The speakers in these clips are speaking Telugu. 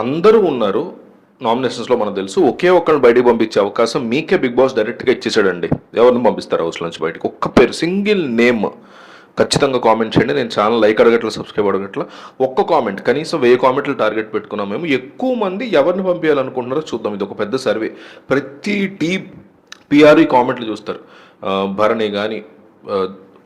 అందరూ ఉన్నారు. నామినేషన్స్లో మనకు తెలుసు. ఒకే ఒక్కరిని బయటికి పంపించే అవకాశం మీకే బిగ్ బాస్ డైరెక్ట్గా ఇచ్చేసాడండి ఎవరిని పంపిస్తారు హౌస్లో నుంచి బయటకు? ఒక్క పేరు సింగిల్ నేమ్ ఖచ్చితంగా కామెంట్ చేయండి. నేను ఛానల్ లైక్ అడగట్ల సబ్స్క్రైబ్ అడగట్ల. ఒక్క కామెంట్ కనీసం వెయ్యి కామెంట్లు టార్గెట్ పెట్టుకున్నాం మేము. ఎక్కువ మంది ఎవరిని పంపించాలనుకుంటున్నారో చూద్దాం. ఇది ఒక పెద్ద సర్వే ప్రతి టీ పిఆర్ఈ కామెంట్లు చూస్తారు. భరణి కానీ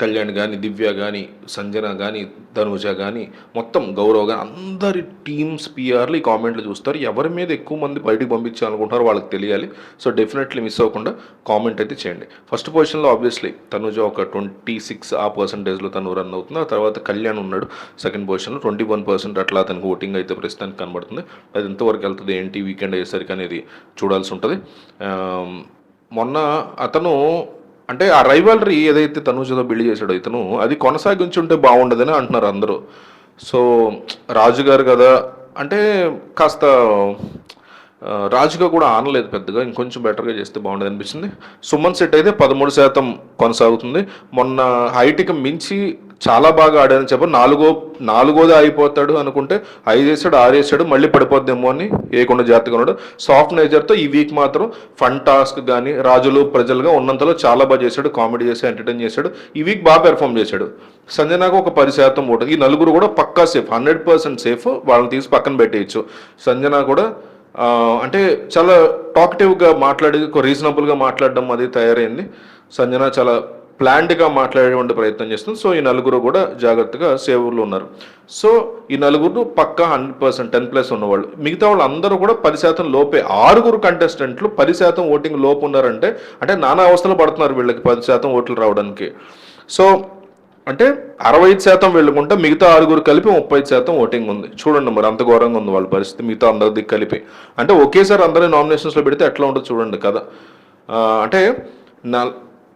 కళ్యాణ్ కానీ దివ్య కానీ సంజన కానీ ధనుజ కానీ మొత్తం గౌరవ్ కానీ అందరి టీమ్స్ పిఆర్లు ఈ కామెంట్లు చూస్తారు. ఎవరి మీద ఎక్కువ మంది బయటికి పంపించాలనుకుంటారో వాళ్ళకి తెలియాలి. సో డెఫినెట్లీ మిస్ అవ్వకుండా కామెంట్ అయితే చేయండి. ఫస్ట్ పొజిషన్లో ఆబ్వియస్లీ తనుజ ఒక ట్వంటీ సిక్స్ ఆ పర్సంటేజ్లో తను రన్ అవుతుంది. ఆ తర్వాత కళ్యాణ్ ఉన్నాడు సెకండ్ పొజిషన్లో ట్వంటీ వన్ పర్సెంట్ అట్లా అతనికి ఓటింగ్ అయితే ప్రస్తుతానికి కనబడుతుంది. అది ఎంతవరకు వెళ్తుంది ఏంటి? వీకెండ్ అయ్యేసరికి అనేది చూడాల్సి ఉంటుంది. మొన్న అతను అంటే ఆ రైవలరీ ఏదైతే తనూజతో బిల్డ్ చేశాడో ఇతను అది కొనసాగించి ఉంటే బాగుండదని అంటున్నారు అందరూ. సో రాజు గారు కదా అంటే కాస్త రాజుగా కూడా ఆనలేదు పెద్దగా ఇంకొంచెం బెటర్గా చేస్తే బాగుండదు అనిపించింది సుమన్ సెట్ అయితే పదమూడు శాతం కొనసాగుతుంది. మొన్న హైట్కి మించి చాలా బాగా ఆడారని చెప్పి నాలుగో నాలుగోది అయిపోతాడు అనుకుంటే ఐదు వేసాడు ఆరు వేసాడు మళ్ళీ పడిపోద్దేమో అని ఏకుండా జాగ్రత్తగా ఉన్నాడు. సాఫ్ట్ నేచర్తో ఈ వీక్ మాత్రం ఫన్ టాస్క్ కానీ రాజులు ప్రజలుగా ఉన్నంతలో చాలా బాగా చేశాడు కామెడీ చేసి ఎంటర్టైన్ చేశాడు. ఈ వీక్ బాగా పెర్ఫామ్ చేశాడు. సంజనాకు ఒక పది శాతం ఓటు. ఈ నలుగురు కూడా పక్కా సేఫ్ హండ్రెడ్ పర్సెంట్ సేఫ్. వాళ్ళని తీసి పక్కన పెట్టేయచ్చు. సంజన కూడా అంటే చాలా టాక్టివ్గా మాట్లాడి రీజనబుల్గా మాట్లాడడం అది తయారైంది. సంజన చాలా ప్లాండ్గా మాట్లాడేటువంటి ప్రయత్నం చేస్తుంది. సో ఈ నలుగురు కూడా జాగ్రత్తగా సేవలు ఉన్నారు. సో ఈ నలుగురు పక్కా హండ్రెడ్ పర్సెంట్ టెన్ ప్లస్ ఉన్నవాళ్ళు. మిగతా వాళ్ళు అందరూ కూడా పది శాతం లోపే. ఆరుగురు కంటెస్టెంట్లు పది శాతం ఓటింగ్ లోపు ఉన్నారంటే అంటే నానా అవస్థలు పడుతున్నారు వీళ్ళకి పది శాతం ఓట్లు రావడానికి. సో అంటే అరవై ఐదు శాతం వెళ్ళుకుంటే మిగతా ఆరుగురు కలిపి ముప్పై ఐదు శాతం ఓటింగ్ ఉంది. చూడండి మరి అంత ఘోరంగా ఉంది వాళ్ళ పరిస్థితి. మిగతా అందరిది కలిపి. అంటే ఒకేసారి అందరి నామినేషన్స్లో పెడితే ఎట్లా ఉంటుంది చూడండి కదా అంటే నా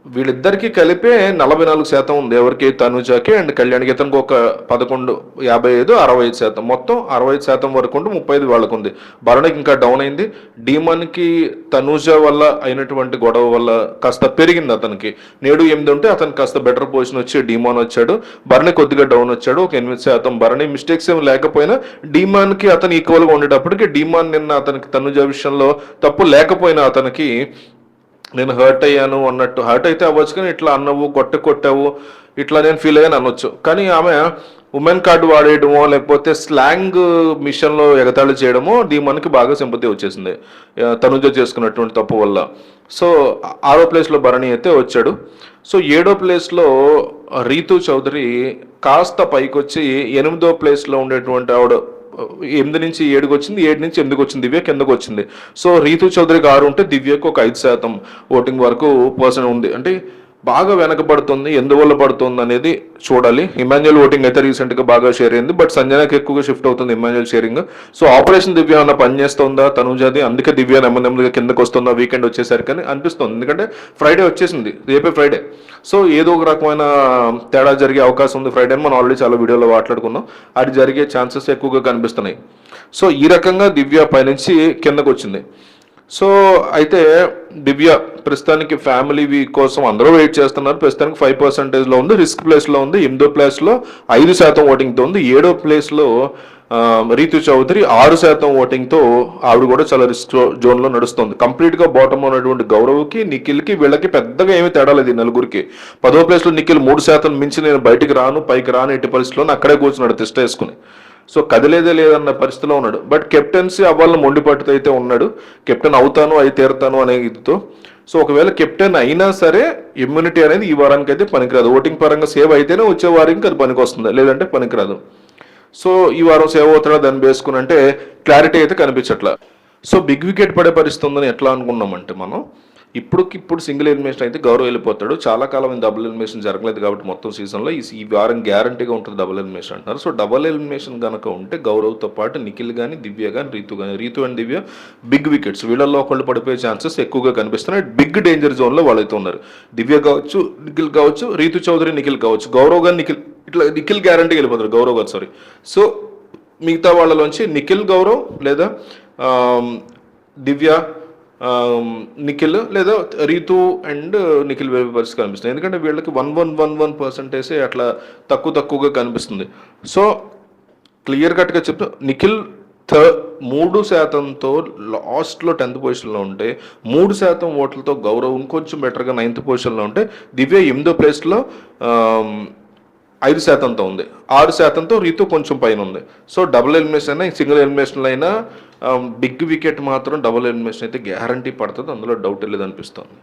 వీళ్ళిద్దరికి కలిపే నలభై నాలుగు శాతం ఉంది. ఎవరికి? తనుజాకి అండ్ కళ్యాణ్కి. ఇతనికి ఒక పదకొండు యాభై ఐదు అరవై ఐదు శాతం. మొత్తం అరవై ఐదు శాతం వరకు ఉంటే ముప్పై ఐదు వాళ్ళకు ఉంది. భరణికి ఇంకా డౌన్ అయింది. డీమన్కి తనుజ వల్ల అయినటువంటి గొడవ వల్ల కాస్త పెరిగింది అతనికి. నేడు ఎనిమిది ఉంటే అతనికి కాస్త బెటర్ పొజిషన్ వచ్చి డీమాన్ వచ్చాడు. భరణి కొద్దిగా డౌన్ వచ్చాడు. ఒక ఎనిమిది శాతం. భరణి మిస్టేక్స్ ఏమి లేకపోయినా డీమాన్కి అతను ఈక్వల్గా ఉండేటప్పటికి డీమాన్ నిన్న అతనికి తనుజ విషయంలో తప్పు లేకపోయినా అతనికి నేను హర్ట్ అయ్యాను అన్నట్టు. హర్ట్ అయితే అవ్వచ్చు కానీ ఇట్లా అన్నవు కొట్ట కొట్టావు ఇట్లా నేను ఫీల్ అయ్యాను అనొచ్చు. కానీ ఆమె ఉమెన్ కార్డు వాడేయడమో లేకపోతే స్లాంగ్ మిషన్లో ఎగతాళి చేయడమో మనకి బాగా సింపతి వచ్చేసింది. తనుజ చేసుకున్నటువంటి తప్పు వల్ల. సో ఆరో ప్లేస్లో భరణి అయితే వచ్చాడు. సో ఏడో ప్లేస్లో రీతు చౌదరి కాస్త పైకొచ్చి ఎనిమిదో ప్లేస్లో ఉండేటువంటి ఆవిడ ఎనిమిది నుంచి ఏడుకి వచ్చింది ఏడు నుంచి ఎనిమిదికి వచ్చింది దివ్య కిందకు వచ్చింది? సో రీతు చౌదరి గారు ఉంటే దివ్యకు ఒక ఐదు శాతం ఓటింగ్ వరకు పర్సన్ ఉంది అంటే బాగా వెనకబడుతుంది ఎందువల్ల పడుతుంది అనేది చూడాలి. ఇమాన్యువల్ ఓటింగ్ అయితే రీసెంట్గా బాగా షేర్ అయింది బట్ సంజనాకి ఎక్కువగా షిఫ్ట్ అవుతుంది Emmanuel sharing so operation Divya అన్న పనిచేస్తుందా తనుజాది అందుకే దివ్య నెమ్మది నెమ్మదిగా కిందకు వస్తుందా? వీకెండ్ వచ్చేసరికి అని అనిపిస్తుంది. ఎందుకంటే ఫ్రైడే వచ్చేసింది రేపే ఫ్రైడే సో ఏదో ఒక రకమైన తేడా జరిగే అవకాశం ఉంది ఫ్రైడే అని మనం ఆల్రెడీ చాలా వీడియోలో మాట్లాడుకున్నాం. అది జరిగే ఛాన్సెస్ ఎక్కువగా కనిపిస్తున్నాయి. సో ఈ రకంగా దివ్య పైనుంచి కిందకు వచ్చింది. సో అయితే దివ్య ప్రస్తుతానికి ఫ్యామిలీ వీక్ కోసం అందరూ వెయిట్ చేస్తున్నారు. ప్రస్తుతానికి ఫైవ్ పర్సెంటేజ్లో ఉంది. రిస్క్ ప్లేస్లో ఉంది. ఎనిమిదో ప్లేస్లో ఐదు శాతం ఓటింగ్తో ఉంది. ఏడో ప్లేస్లో రీతు చౌదరి ఆరు శాతం ఓటింగ్తో ఆవిడ కూడా చాలా రిస్క్ జోన్లో నడుస్తుంది. కంప్లీట్గా బాటమ్ ఉన్నటువంటి గౌరవ్కి నిఖిల్కి వీళ్ళకి పెద్దగా ఏమీ తేడా లేదు నలుగురికి. పదో ప్లేస్లో నిఖిల్ మూడు శాతం మించి నేను బయటికి రాను పైకి రాను ఎట్టి పరిస్థితుల్లో అక్కడే కూర్చున్నాడు తిష్ట వేసుకుని. సో కదిలేదే లేదన్న పరిస్థితిలో ఉన్నాడు. బట్ కెప్టెన్సీ అవ్వాలని మొండిపట్టుతో అయితే ఉన్నాడు. కెప్టెన్ అవుతాను అయి తీరుతాను అనే ఇదితో. సో ఒకవేళ కెప్టెన్ అయినా సరే ఇమ్యూనిటీ అనేది ఈ వారానికి అయితే పనికిరాదు. ఓటింగ్ పరంగా సేవ్ అయితేనే వచ్చే వారానికి అది పనికి వస్తుంది లేదంటే పనికిరాదు. సో ఈ వారం సేవ్ అవుతాడో దాన్ని వేసుకుని అంటే క్లారిటీ అయితే కనిపించట్లా. సో బిగ్ వికెట్ పడే పరిస్థితి ఉందని ఎట్లా అనుకున్నామంటే మనం ఇప్పుడు సింగిల్ ఎలిమినేషన్ అయితే గౌరవ్ వెళ్ళిపోతాడు. చాలా కాలం డబుల్ ఎలిమినేషన్ జరగలేదు కాబట్టి మొత్తం సీజన్లో ఈ ఈ వారం గ్యారంటీగా ఉంటుంది డబుల్ ఎలిమినేషన్ అంటున్నారు. సో డబుల్ ఎలిమినేషన్ కనుక ఉంటే గౌరవ్తో పాటు నిఖిల్ కానీ దివ్య కానీ రీతు కానీ Ritu and Divya big wickets వీళ్ళల్లో ఒకళ్ళు పడిపోయే ఛాన్సెస్ ఎక్కువగా కనిపిస్తున్నాయి. బిగ్ డేంజర్ జోన్లో వాళ్ళైతే ఉన్నారు. దివ్య కావచ్చు నిఖిల్ కావచ్చు రీతు చౌదరి నిఖిల్ కావచ్చు. గౌరవ్ గారు నిఖిల్ ఇట్లా నిఖిల్ గ్యారంటీ వెళ్ళిపోతారు. గౌరవ్ గారు సారీ సో మిగతా వాళ్ళలోంచి నిఖిల్ గౌరవ్ లేదా దివ్య నిఖిల్ లేదా రీతు అండ్ నిఖిల్ వేరే పరిస్థితి కనిపిస్తుంది ఎందుకంటే వీళ్ళకి one one one one percentage అట్లా తక్కువ తక్కువగా కనిపిస్తుంది. సో క్లియర్ కట్గా చెప్తా నిఖిల్ థర్ మూడు శాతంతో లాస్ట్లో టెన్త్ పొజిషన్లో ఉంటే మూడు శాతం ఓట్లతో గౌరవ్ ఇంకొంచెం బెటర్గా నైన్త్ పొజిషన్లో ఉంటే దివ్య ఎనిమిదో ప్లేస్లో ఐదు శాతంతో ఉంది. ఆరు శాతంతో రీతు కొంచెం పైన ఉంది. సో డబుల్ ఎలిమినేషన్ అయినా సింగిల్ ఎలిమినేషన్లో అయినా um, బిగ్ వికెట్ మాత్రం డబుల్ ఎలిమినేషన్ అయితే గ్యారంటీ పడుతుంది. అందులో డౌట్ లేదనిపిస్తుంది.